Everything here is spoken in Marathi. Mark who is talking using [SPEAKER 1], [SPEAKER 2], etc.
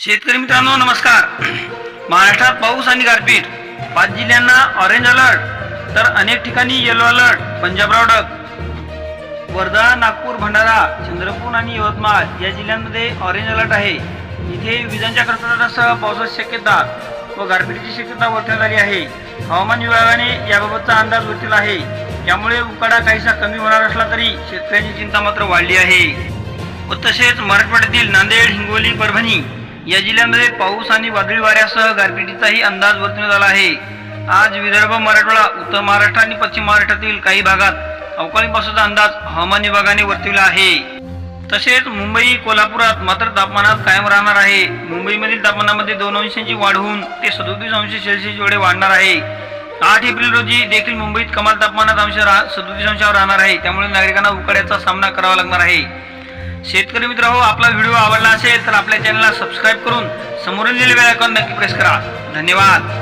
[SPEAKER 1] शेतकरी मित्रांनो नमस्कार. महाराष्ट्रात पाऊस आणि गारपीट. पाच जिल्ह्यांना ऑरेंज अलर्ट तर अनेक ठिकाणी येलो अलर्ट पंजाब रावडक वर्धा नागपूर भंडारा चंद्रपूर आणि यवतमाळ या जिल्ह्यांमध्ये ऑरेंज अलर्ट आहे. इथे विजांच्या कडकडाटासह पावसाची शक्यता व गारपीटची शक्यता वर्तवण्यात आली आहे. हवामान विभागाने याबाबतचा अंदाज वर्तवला आहे. यामुळे उकाडा काहीसा कमी होणार असला तरी शेतकऱ्यांची चिंता मात्र वाढली आहे. व तसेच मराठवाड्यातील नांदेड हिंगोली परभणी या जिल्ह्यामध्ये पाऊस आणि वादळी वाऱ्यासह गारपिटीचाही अंदाज वर्तवण्यात आला आहे. आज विदर्भ मराठवाडा उत्तर महाराष्ट्र आणि पश्चिम महाराष्ट्रातील काही भागात अवकाळी पावसाचा अंदाज हवामान विभागाने वर्तविला आहे. तसेच मुंबई कोल्हापुरात मात्र तापमानात कायम राहणार आहे. मुंबईमधील तापमानामध्ये दोन अंशांची वाढ होऊन ते सदोतीस अंश सेल्सिअस एवढे वाढणार आहे. आठ एप्रिल रोजी देखील मुंबईत कमाल तापमानात अंश सदोतीस अंशावर राहणार आहे. त्यामुळे नागरिकांना उकाड्याचा सामना करावा लागणार आहे. शेतकरी मित्र हो आपला व्हिडिओ आवडला असेल तर आपल्या चॅनलला सबस्क्राईब करून समोरील बेल आयकॉन नक्की प्रेस करा. धन्यवाद.